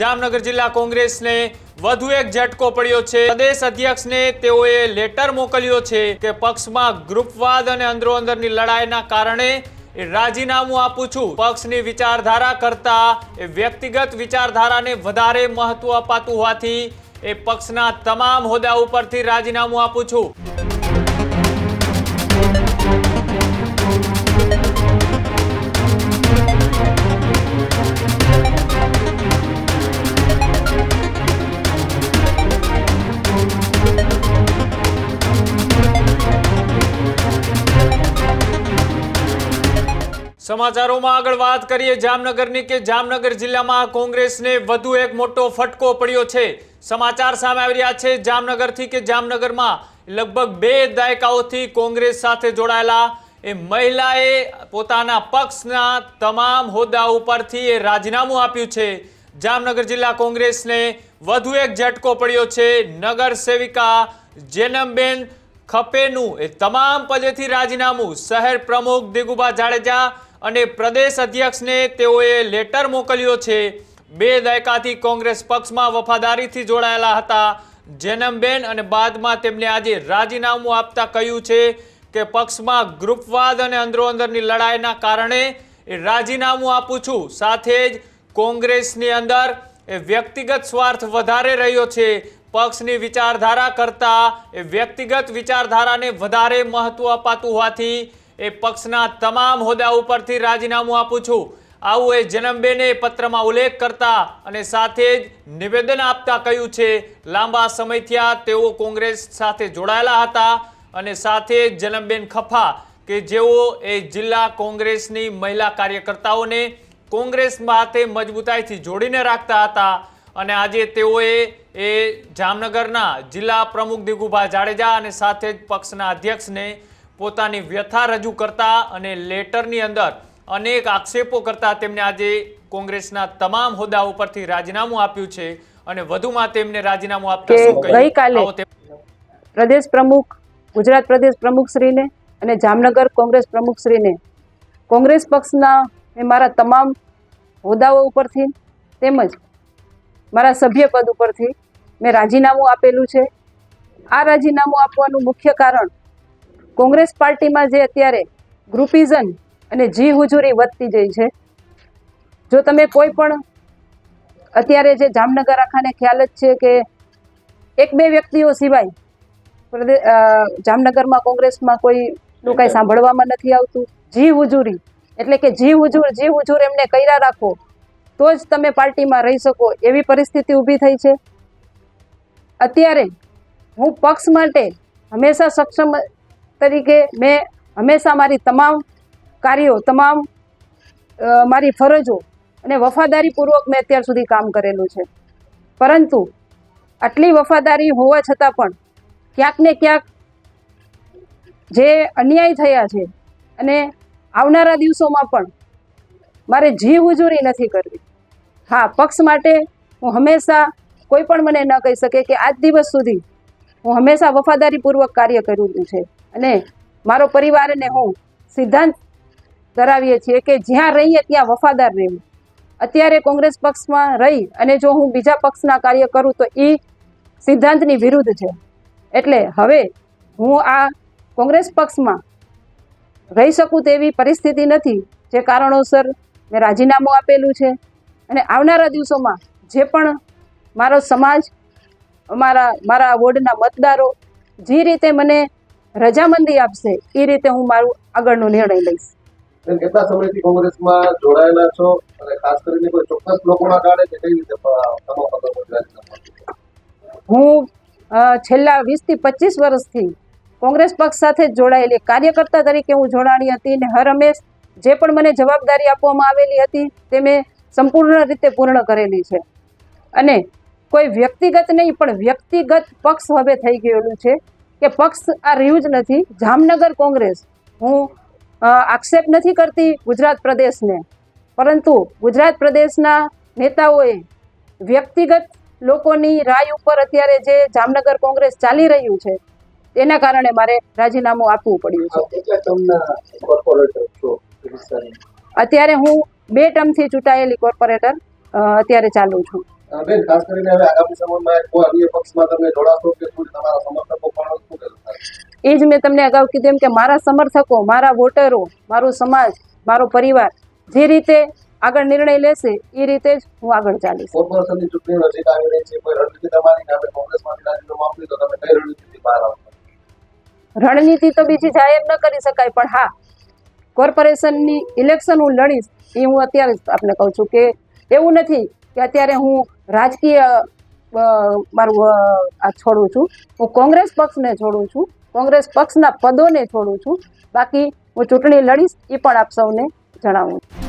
જામનગર જિલ્લા કોંગ્રેસને વધુ એક ઝટકો પડ્યો છે. પ્રદેશ અધ્યક્ષને તેઓએ લેટર મોકલ્યો છે કે પક્ષમાં ગ્રુપવાદ અને અંદરો અંદરની લડાઈના કારણે એ રાજીનામું આપું છું. પક્ષની વિચારધારા કરતા એ વ્યક્તિગત વિચારધારાને વધારે મહત્વ અપાતું હોવાથી એ પક્ષના તમામ હોદ્દા ઉપરથી રાજીનામું આપું છું. સમાચારોમાં આગળ વાત કરીએ જામનગરની કે જામનગર જિલ્લામાં કોંગ્રેસને વધુ એક મોટો ફટકો પડ્યો છે. સમાચાર સામે આવી રહ્યા છે જામનગરથી કે જામનગરમાં લગભગ બે દાયકાઓથી કોંગ્રેસ સાથે જોડાયેલા એ મહિલાએ પોતાના પક્ષના તમામ હોદ્દા ઉપરથી એ રાજીનામું આપ્યું છે. જામનગર જિલ્લા કોંગ્રેસને વધુ એક ઝટકો પડ્યો છે નગર સેવિકા જેનમબેન ખપેનું. એ તમામ પદેથી રાજીનામું. શહેર પ્રમુખ દિગુબા જાડેજા અને પ્રદેશ અધ્યક્ષને તેઓએ લેટર મોકલ્યો છે. બે દાયકાથી કોંગ્રેસ પક્ષમાં વફાદારીથી જોડાયેલા હતા. જેનમબેન અને બાદમાં તેમને આજે રાજીનામું આપતા કહ્યું છે કે પક્ષમાં ગ્રુપવાદ અને અંદરો અંદરની લડાઈના કારણે એ રાજીનામું આપું છું. સાથે જ કોંગ્રેસની અંદર એ વ્યક્તિગત સ્વાર્થ વધારે રહ્યો છે. પક્ષની વિચારધારા કરતાં એ વ્યક્તિગત વિચારધારાને વધારે મહત્ત્વ અપાતું હોવાથી એ પક્ષના તમામ હોદ્દા ઉપરથી રાજીનામું આપું છું. આવું એ જનમબેને પત્રમાં ઉલ્લેખ કરતા અને સાથે જ નિવેદન આપતા કહ્યું છે, લાંબા સમયથી તેઓ કોંગ્રેસ સાથે જોડાયેલા હતા અને સાથે જ જનમબેન ખફા કે જેઓ એ જિલ્લા કોંગ્રેસની મહિલા કાર્યકર્તાઓને કોંગ્રેસ માટે મજબૂતાઈથી જોડીને રાખતા હતા અને આજે તેઓએ એ જામનગરના જિલ્લા પ્રમુખ દિગુભા જાડેજા અને સાથે જ પક્ષના અધ્યક્ષને પોતાની વ્યથા રજૂ કરતા અને લેટરની અંદર અનેક આક્ષેપો કરતા તેમણે આજે કોંગ્રેસના તમામ હોદ્દા ઉપરથી રાજીનામું આપ્યું છે અને વધુમાં તેમને રાજીનામું આપતા શું? ગઈકાલે પ્રદેશ પ્રમુખ ગુજરાત પ્રદેશ પ્રમુખશ્રીને અને જામનગર કોંગ્રેસ પ્રમુખશ્રીને કોંગ્રેસ પક્ષના એ મારા તમામ હોદ્દાઓ ઉપરથી તેમજ મારા સભ્યપદ ઉપરથી મેં રાજીનામું આપેલું છે આ રાજીનામું આપવાનું મુખ્ય કારણ કોંગ્રેસ પાર્ટીમાં જે અત્યારે ગ્રુપિઝમ અને જી હુજુરી વધતી જઈ છે, જો તમે કોઈ પણ અત્યારે જે જામનગર આખાને ખ્યાલ જ છે કે એક બે વ્યક્તિઓ સિવાય જામનગરમાં કોંગ્રેસમાં કોઈ નું કાંઈ સાંભળવામાં નથી આવતું, જી હુજુરી, એટલે કે જી હુજુર જી હુજુર એમને કર્યા રાખો, તો જ તમે પાર્ટીમાં રહી શકો, એવી પરિસ્થિતિ ઊભી થઈ છે. અત્યારે હું પક્ષ માટે હંમેશા સક્ષમ તરીકે મેં હંમેશા મારી તમામ કાર્યો, તમામ મારી ફરજો અને વફાદારીપૂર્વક મેં અત્યાર સુધી કામ કરેલું છે. પરંતુ આટલી વફાદારી હોવા છતાં પણ ક્યાંક ને ક્યાંક જે અન્યાય થયા છે અને આવનારા દિવસોમાં પણ મારે જી હુજુરી નથી કરવી. હા, પક્ષ માટે હું હંમેશા કોઈ પણ મને ન કહી શકે કે આજ દિવસ સુધી હું હંમેશા વફાદારીપૂર્વક કાર્ય કર્યું છે. અને મારો પરિવાર અને હું સિદ્ધાંત ધરાવીએ છીએ કે જ્યાં રહીએ ત્યાં વફાદાર રહેવું. અત્યારે કોંગ્રેસ પક્ષમાં રહી અને જો હું બીજા પક્ષના કાર્ય કરું તો એ સિદ્ધાંતની વિરુદ્ધ છે. એટલે હવે હું આ કોંગ્રેસ પક્ષમાં રહી શકું તેવી પરિસ્થિતિ નથી, જે કારણોસર મેં રાજીનામું આપેલું છે. અને આવનારા દિવસોમાં જે પણ મારો સમાજ, અમારા, મારા વોર્ડના મતદારો, જે રીતે મને રજામંદી આપશે એ રીતે હું મારું આગળનો નિર્ણય લઈશ. કેટલા સમયથી કોંગ્રેસમાં જોડાયેલા છો અને ખાસ કરીને કોઈ ચોક્કસ લોકોના કારણે કે કઈ રીતે? હું છેલ્લા વીસથી પચીસ વર્ષથી કોંગ્રેસ પક્ષ સાથે જોડાયેલી કાર્યકર્તા તરીકે હું જોડાણી હતી અને હર હંમેશ જે પણ મને જવાબદારી આપવામાં આવેલી હતી તે મેં સંપૂર્ણ રીતે પૂર્ણ કરેલી છે. અને કોઈ વ્યક્તિગત નહીં પણ વ્યક્તિગત પક્ષ હવે થઈ ગયેલું છે. કે પક્ષ આ રહ્યું જ નથી. જામનગર કોંગ્રેસ હું આક્ષેપ નથી કરતી ગુજરાત પ્રદેશને. પરંતુ ગુજરાત પ્રદેશના નેતાઓએ વ્યક્તિગત લોકોની રાય ઉપર અત્યારે જે જામનગર કોંગ્રેસ ચાલી રહ્યું છે એના કારણે મારે રાજીનામું આપવું પડ્યું છે? અત્યારે હું બે ટર્મથી ચૂંટાયેલી કોર્પોરેટર અત્યારે ચાલુ છું. બેન ખાસ કરીને હવે આગામી સમયમાં કોઈ અન્ય પક્ષમાં તમે જોડાશો કે તમારા સમર્થકો પણ શું એ જ મેં તમને અગાઉ કીધું એમ કે મારા સમર્થકો મારા વોટરો મારો સમાજ મારો પરિવાર જે રીતે આગળ નિર્ણય લેશે એ રીતે જ હું આગળ ચાલીશ. કોર્પોરેશનની ચૂંટણી નજીક આવી રહી છે કોઈ રણનીતિ તમારી નામે કોંગ્રેસમાંથી રાજીનામું આપ્યું તો તમે કઈ રણનીતિથી બહાર આવશો? રણનીતિ તો બીજી જાહેર ન કરી શકાય પણ હા કોર્પોરેશનની ઇલેક્શન હું લડીશ એ હું અત્યારે જ આપને કહું છું કે એવું નથી કે અત્યારે હું રાજકીય મારું આ છોડું છું. હું કોંગ્રેસ પક્ષને છોડું છું. કોંગ્રેસ પક્ષના પદોને છોડું છું. બાકી હું ચૂંટણી લડીશ, એ પણ આપ સૌને જણાવું છું.